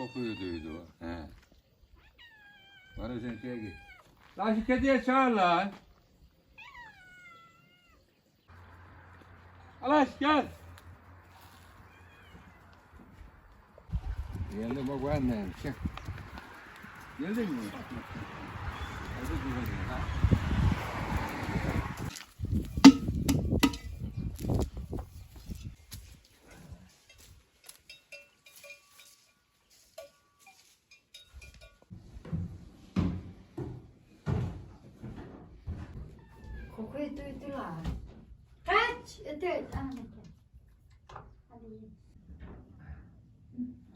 kokuyu duydu. He. Bana sen şeye git. Lan şu kediye çağır lan. Alaş gel. Geldi bak de. Çık. Geldin mi? Hadi güzel ha.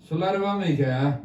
Suları var mı ki ya?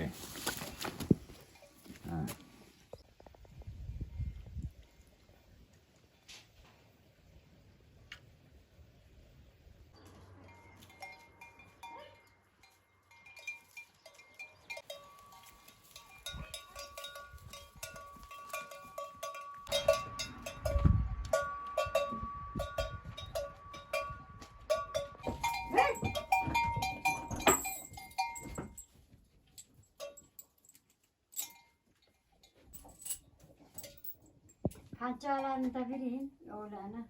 对嗯。Hançalarını da vereyim oğlana.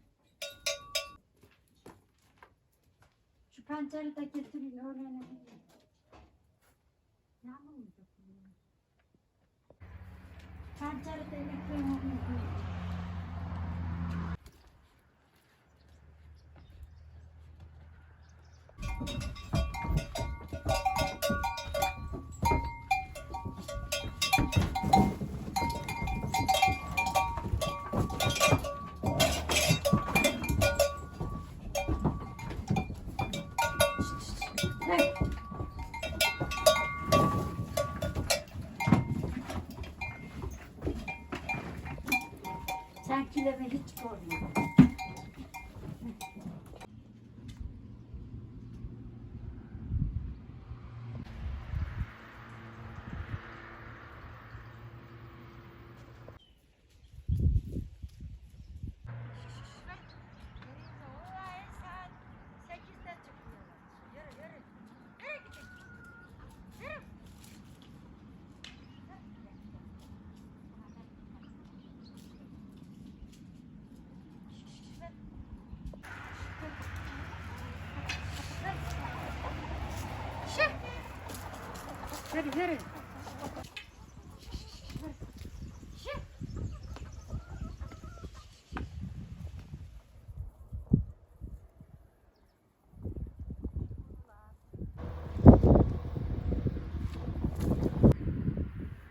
Şu pancarı da getirin oğlana. vereyim. Yağmur mu dökülüyor? Pancarı da ekmeğin onu Yürü yürü.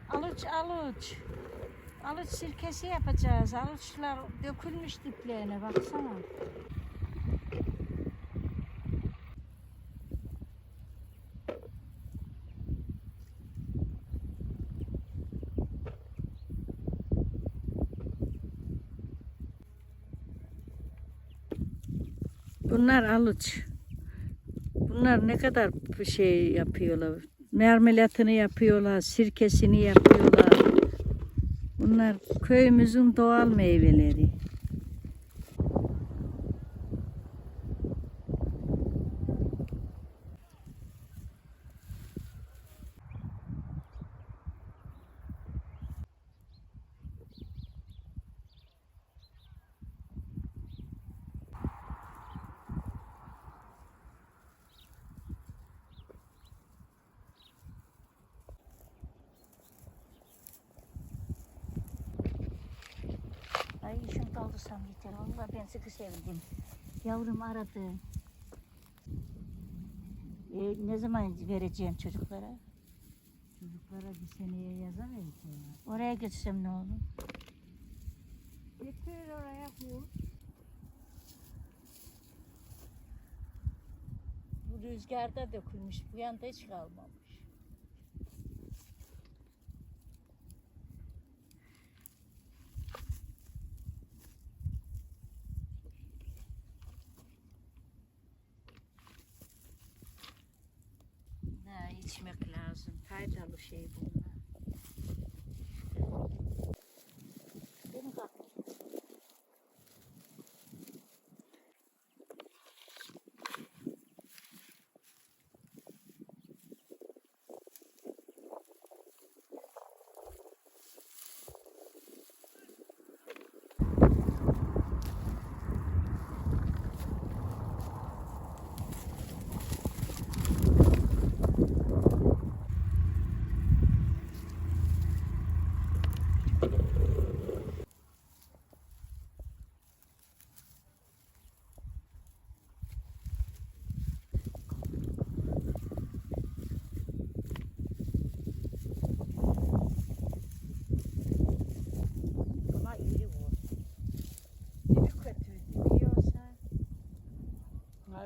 Aluç aluç. Aluç sirkesi yapacağız. Aluçlar dökülmüş diplerine baksana. Bunlar aluç. Bunlar ne kadar şey yapıyorlar. Mermelatını yapıyorlar, sirkesini yapıyorlar. Bunlar köyümüzün doğal meyveleri. Ay kaldırsam yeter. Valla ben sıkı sevdim. Yavrum aradı. E, ne zaman vereceğim çocuklara? Çocuklara bir seneye yazamayacağım. Oraya götürsem ne olur? Getir oraya koy. Bu rüzgarda dökülmüş. Bu yanda hiç kalmamış. shape.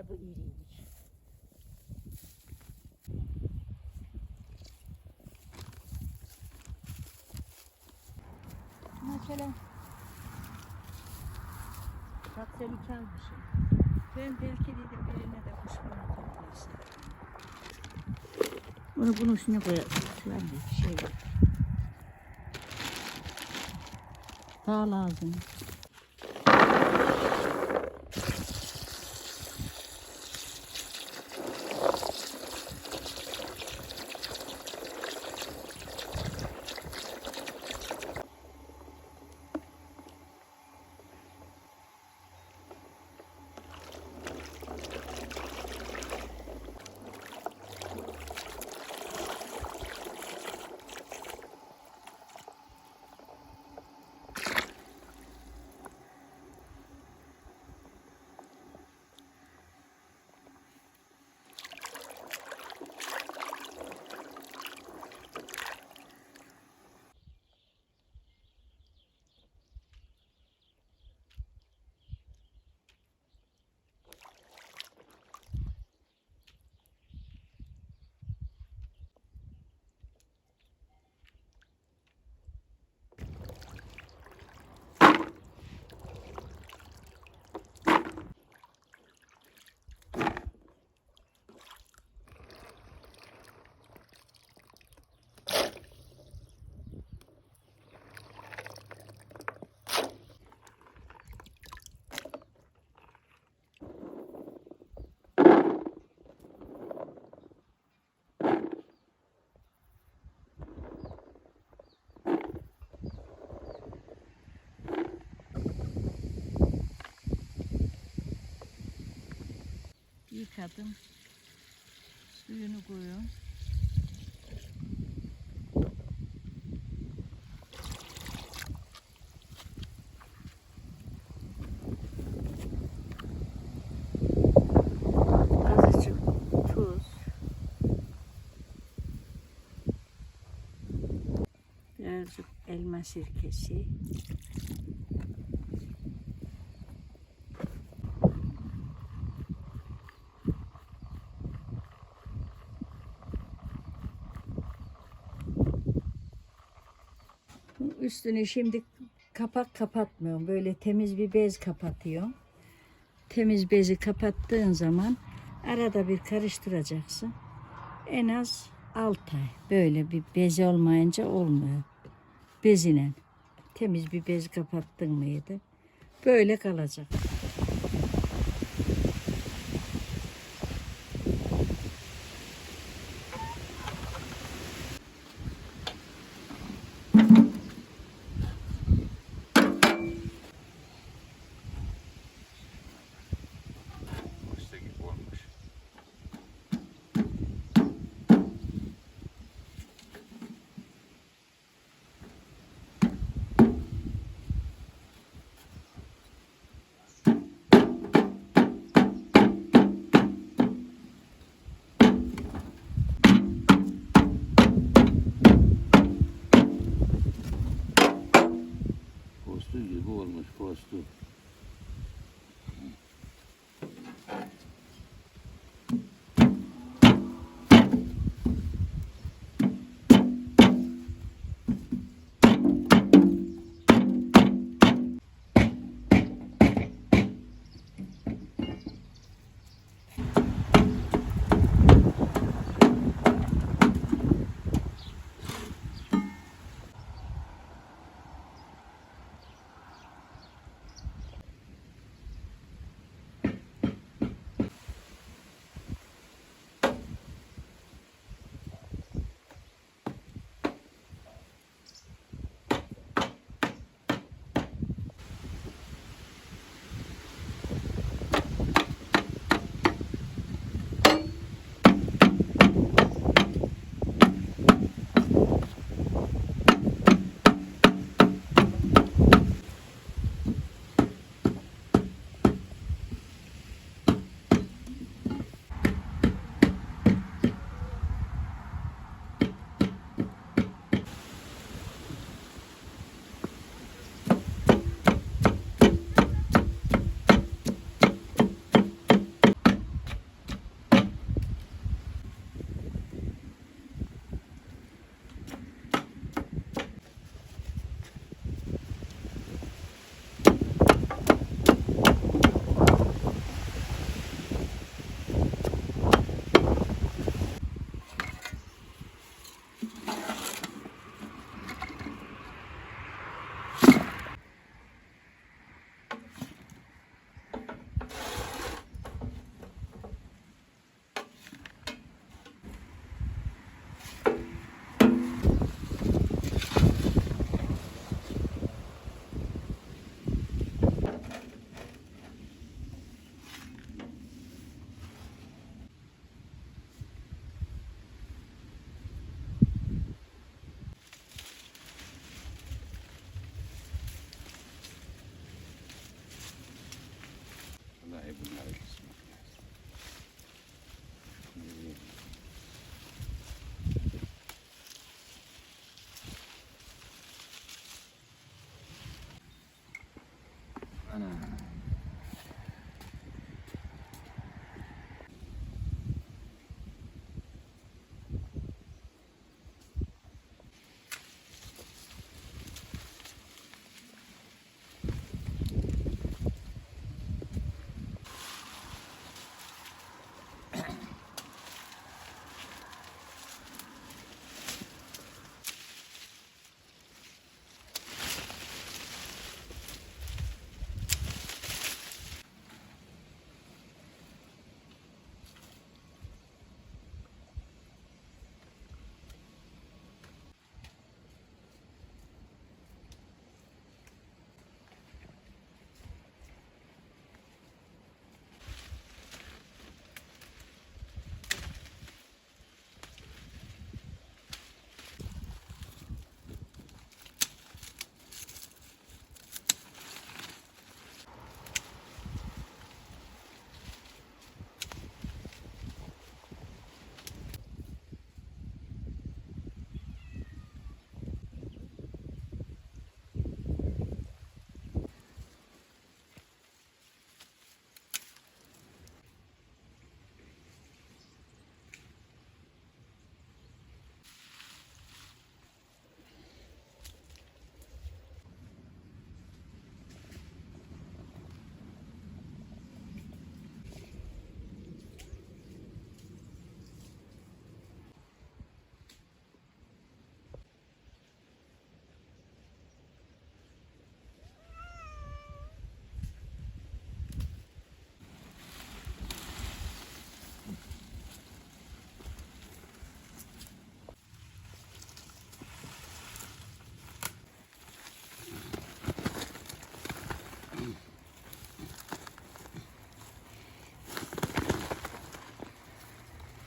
Var bu iriymiş. Mesela iki almışsın. Ben belki dedim birine de kuş bırakabilirsin. Bunu bunun üstüne koyalım. Şöyle bir şey var. Daha lazım. Yıkadım. Suyunu koyuyorum. Birazcık elma sirkesi. Üstünü şimdi kapak kapatmıyorum. Böyle temiz bir bez kapatıyorum. Temiz bezi kapattığın zaman Arada bir karıştıracaksın. En az 6 ay. Böyle bir bez olmayınca olmuyor. Bezinen. Temiz bir bez kapattın mıydı? Böyle kalacak. 嗯。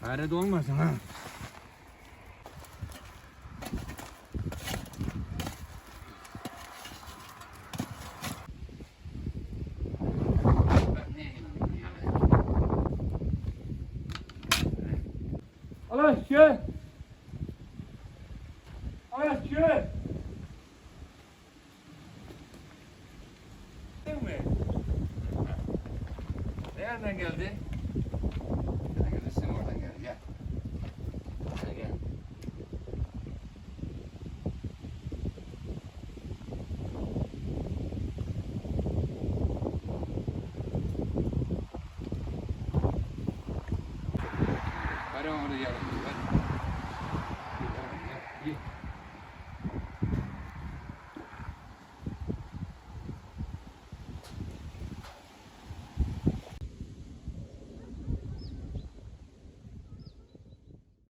Fare de olmasın ha. Alaşçı! Alaşçı! Değil mi? Nereden geldi?